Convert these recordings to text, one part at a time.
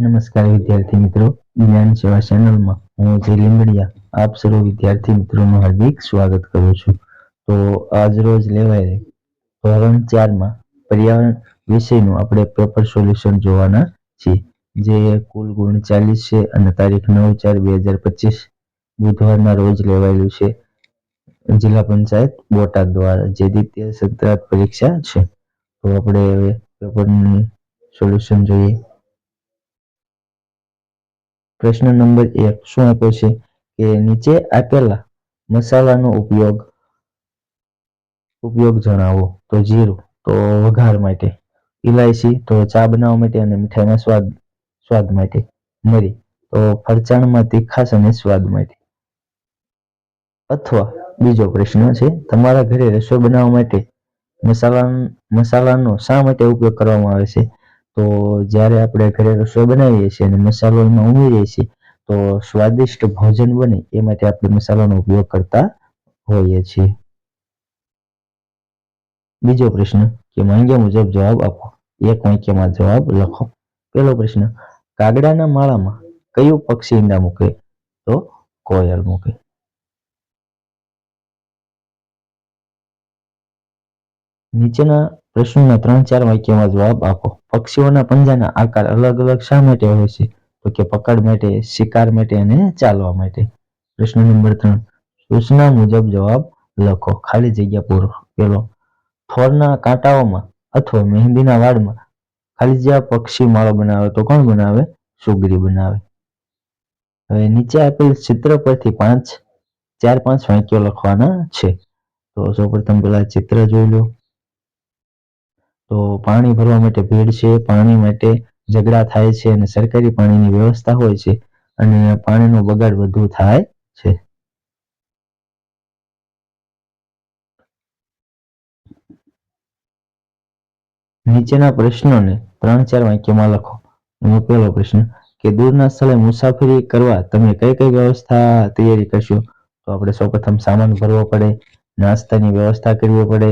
નમસ્કાર વિદ્યાર્થી મિત્રો જ્ઞાન સેવા ચેનલમાં હું જે લીંબડિયા, આપ સર્વ વિદ્યાર્થી મિત્રોનું હાર્દિક સ્વાગત કરું છું. તો આજ રોજ લેવાયેલ ધોરણ ચારમાં પર્યાવરણ વિષયનું આપણે પેપર સોલ્યુશન જોવાના છીએ. જે કુલ ગુણ ચાલીસ છે અને તારીખ નવ ચાર બે હજાર પચીસ બુધવારના રોજ લેવાયેલું છે. જિલ્લા પંચાયત બોટાદ દ્વારા જે દ્વિતીય સત્રાંત પરીક્ષા છે. તો આપણે હવે પેપરની સોલ્યુશન જોઈએ. પ્રશ્ન નંબર એક, શું આપ્યો છે કે નીચે આપેલા મસાલાનો ઉપયોગ ઉપયોગ જણાવો? તો જીરું, તો વઘાર માટે. ઇલાયચી તો ચા બનાવવા માટે અને મીઠાઈના સ્વાદ સ્વાદ માટે. મરી, તો ફરસાણમાં તીખાશ અને સ્વાદ માટે. અથવા બીજો પ્રશ્ન છે, તમારા ઘરે રસોઈ બનાવવા માટે મસાલા મસાલાનો શા માટે ઉપયોગ કરવામાં આવે છે? તો જ્યારે આપણે ઘરે રસોઈ બનાવીએ છીએ અને મસાલો એમાં ઉમેરીએ છીએ, તો સ્વાદિષ્ટ ભોજન બને એ માટે આપણે મસાલાનો ઉપયોગ કરતા હોઈએ છીએ. બીજો પ્રશ્ન કે માંગ્યા મુજબ જવાબ આપો. એક વાક્યમાં જવાબ લખો. પહેલો પ્રશ્ન, કાગડાના માળામાં કયું પક્ષી ઈંડા મૂકે? તો કોયલ મૂકે. નીચેના પ્રશ્નોના ત્રણ ચાર વાક્યમાં જવાબ આપો. પક્ષીઓના પંજાના આકાર અલગ અલગ શા માટે હોય છે? તો કે પકડ માટે, શિકાર માટે અને ચાલવા માટે. પ્રશ્ન નંબર ત્રણ. સૂચના મુજબ જવાબ લખો. ખાલી જગ્યા પૂરો. પેલો થોરના કાંટાઓમાં અથવા મહેંદીના વાડમાં ખાલી જગ્યા પક્ષી માળો બનાવે તો કોણ બનાવે? સુગરી બનાવે. હવે નીચે આપેલ ચિત્ર પરથી પાંચ, ચાર પાંચ વાક્યો લખવાના છે. તો સૌપ્રથમ પેલા ચિત્ર જોઈ લો. તો પાણી ભરવા માટે ભીડ છે, પાણી માટે ઝઘડા થાય છે અને સરકારી પાણીની વ્યવસ્થા હોય છે અને પાણીનો બગાડ વધુ થાય છે. નીચેના પ્રશ્નોને ત્રણ ચાર વાક્યમાં લખો. એનો પહેલો પ્રશ્ન, કે દૂરના સ્થળે મુસાફરી કરવા તમે કઈ કઈ વ્યવસ્થા તૈયારી કરશો? તો આપણે સૌપ્રથમ સામાન ભરવો પડે, નાસ્તાની વ્યવસ્થા કરવી પડે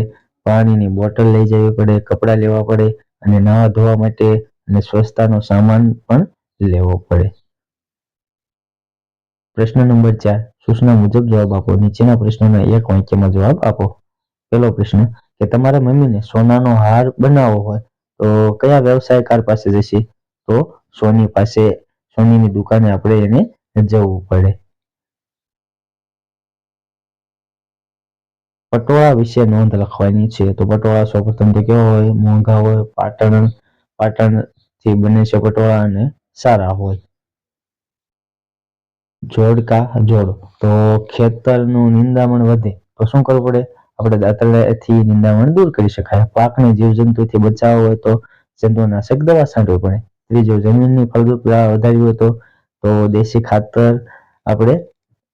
પાણીની બોટલ લઈ જવી પડે, કપડાં લેવા પડે અને નવા ધોવા માટે અને સ્વચ્છતાનો સામાન પણ લેવો પડે. પ્રશ્ન નંબર ચાર, સૂચના મુજબ જવાબ આપો. નીચેના પ્રશ્નોના એક વાક્યમાં જવાબ આપો. પહેલો પ્રશ્ન, કે તમારા મમ્મીને સોનાનો હાર બનાવવો હોય તો કયા વ્યવસાયકાર પાસે જશે? તો સોની પાસે, સોનીની દુકાને આપણે એને જવું પડે. પટોળા વિશે નોંધ લખવાની છે. તો પટોળા સૌપ્રથમ તો કેવા હોય? મોંઘા હોય, પાટણ પાટણથી બને છે પટોળા અને સારા હોય. જોડકા જોડો? તો ખેતરનું નિંદામણ વધે. તો શું કરવું પડે? આપણે દાંતરડાથી નિંદામણ દૂર કરી શકાય. પાકને જીવજંતુથી બચાવવો હોય તો જંતુનાશક દવા છાંટવી પડે. ત્રીજો, જમીનની ફળદ્રુપતા વધારવી હોય તો તો દેશી ખાતર આપણે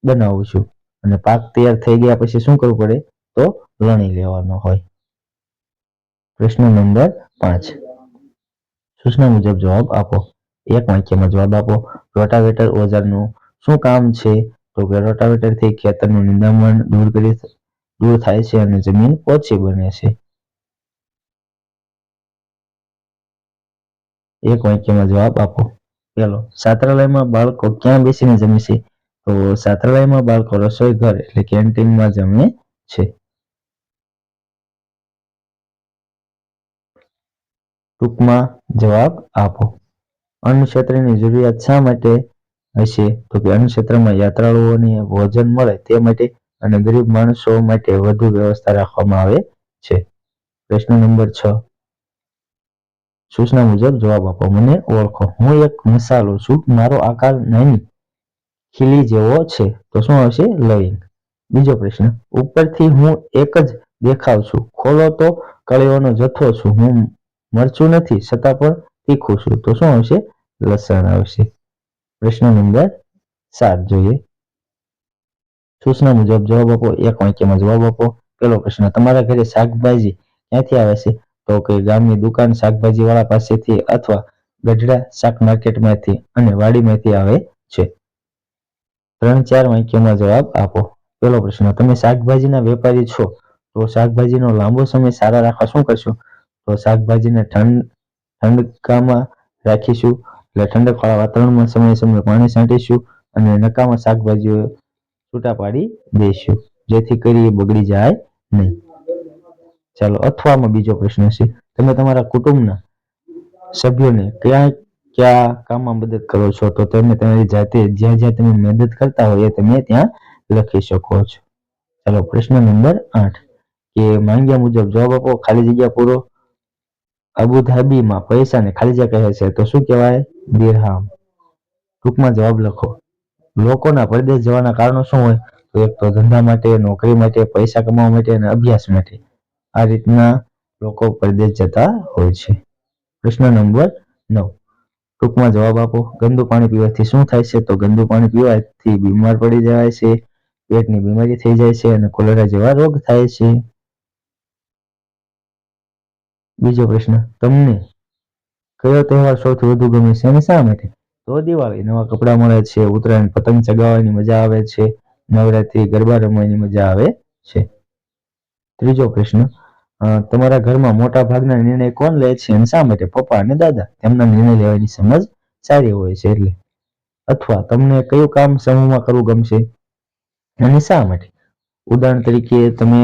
બનાવવું છું. અને પાક તૈયાર થઈ ગયા પછી શું કરવું પડે? તો લણી લેવાનો હોય. પ્રશ્ન નંબર પાંચ. સૂચના મુજબ જવાબ આપો. એક વાક્યમાં જવાબ આપો. રોટાવેટર ઓજારનું શું કામ છે? તો કે રોટાવેટરથી ખેતરનું નિંદામણ દૂર કરી દૂર થાય છે અને જમીન પોચી બને છે. એક વાક્યમાં જવાબ આપો. પેલો છાત્રાલયમાં બાળકો ક્યાં બેસીને જમે છે? તો છાત્રાલયમાં બાળકો રસોઈ ઘર એટલે કેન્ટીનમાં જમે છે. ટૂંકમાં જવાબ આપો. અન્ન ક્ષેત્રની જરૂરિયાત શા માટે હશે? તો કે અન્ન ક્ષેત્રમાં યાત્રાળુઓને ભોજન મળે તે માટે અને ગરીબ માણસો માટે વધુ વ્યવસ્થા રાખવામાં આવે છે. પ્રશ્ન નંબર છ. સૂચના મુજબ જવાબ આપો. મને ઓળખો. હું એક મસાલો છું. મારો આકાર નાની ખીલી જેવો છે. તો શું આવશે? લવિંગ. બીજો પ્રશ્ન. ઉપરથી હું એક જ દેખાવ છું. ખોલો તો કળીઓનો જથ્થો છું. હું મરચું નથી, છતાં પણ તીખું છું. તો શું આવશે? લસણ આવશે. પ્રશ્ન નંબર સાત જોઈએ. સૂચના મુજબ જવાબ આપો, એક વાક્યમાં જવાબ આપો. પેલો પ્રશ્ન, તમારા ઘરે શાકભાજી ક્યાંથી આવે છે? તો કે ગામની દુકાન શાકભાજી વાળા પાસેથી અથવા ગઢડા શાક માર્કેટમાંથી અને વાડીમાંથી આવે છે. ત્રણ ચાર વાક્યોમાં જવાબ આપો. પેલો પ્રશ્ન, તમે શાકભાજીના વેપારી છો, તો શાકભાજીનો લાંબો સમય સારા રાખવા શું કરશો? તો શાકભાજીને ઠંડ ઠંડકામાં રાખીશું. એટલે ઠંડકવાળા વાતાવરણમાં સમયે સમયે પાણી છાંટીશું અને નકામા શાકભાજીઓ છૂટા પાડી દઈશું. જેથી કરી એ બગડી જાય નહીં. ચાલો, અથવામાં બીજો પ્રશ્ન છે. તમે તમારા કુટુંબના સભ્યોને ક્યાં, કયા કામમાં મદદ કરો છો? તો તમે તમારી જાતે, જ્યાં જ્યાં તમે મદદ કરતા હોય તમે ત્યાં લખી શકો છો. ચાલો, પ્રશ્ન નંબર આઠ. કે માંગ્યા મુજબ જવાબ આપો, ખાલી જગ્યા પૂરો અબુધાબીમાં પૈસાને ખાલી જગ્યા કહે છે, તો શું કહેવાય? દિરહામ. ટૂંકમાં જવાબ લખો. લોકોના પરદેશ જવાના કારણો શું હોય? તો એક તો ધંધા માટે, નોકરી માટે, પૈસા કમાવા માટે અને અભ્યાસ માટે. આ રીતના લોકો પરદેશ જતા હોય છે. પ્રશ્ન નંબર નવ. ટૂંકમાં જવાબ આપો. ગંદુ પાણી પીવાથી શું થાય છે? તો ગંદુ પાણી પીવાથી બીમાર પડી જવાય છે, પેટની બીમારી થઈ જાય છે અને કોલેરા જેવા રોગ થાય છે. બીજો પ્રશ્ન, તમને કયો તહેવાર સૌથી વધુ ગમે છે? અને શા માટે? તો દિવાળી, નવા કપડાં મળે છે, ઉત્તરાયણ, પતંગ ચગાવવાની મજા આવે છે, નવરાત્રી, ગરબા રમવાની મજા આવે છે. ત્રીજો પ્રશ્ન તમારા ઘરમાં મોટા ભાગના નિર્ણય કોણ લે છે અને શા માટે? પપ્પા અને દાદા, તેમના નિર્ણય લેવાની સમજ સારી હોય છે એટલે. અથવા તમને કયું કામ સમૂહમાં કરવું ગમશે? અને શા માટે? ઉદાહરણ તરીકે, તમે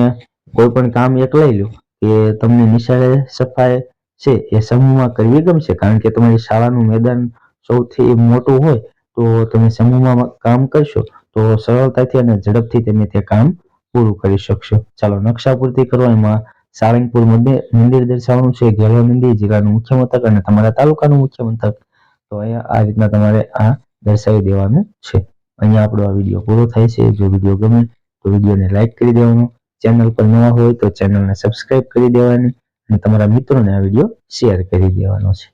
કોઈ પણ કામ એક લઈ લો કે તમને નિશાળે સફાઈ છે, એ સમૂહમાં કરવી ગમશે? કારણ કે તમારી શાળાનું મેદાન સૌથી મોટું હોય, તો તમે સમૂહમાં કામ કરશો, તો સરળતાથી અને ઝડપથી તમે તે કામ પૂરું કરી શકશો. ચાલો, નકશા પૂર્તિ કરો એમાં સાળંગપુર મંદિર દર્શાવવાનું છે ઘેલા મંદિર, જિલ્લાનું મુખ્ય મથક અને તમારા તાલુકાનું મુખ્ય મથક. તો અહીંયા આ રીતના તમારે આ દર્શાવી દેવાનું છે. અહીંયા આપણો આ વીડિયો પૂરો થાય છે. જો વીડિયો ગમે તો વિડીયોને લાઈક કરી દેવાનો. ચેનલ પર નવા હોય તો ચેનલને સબસ્ક્રાઇબ કરી દેવાની અને તમારા મિત્રોને આ વીડિયો શેર કરી દેવાનો છે.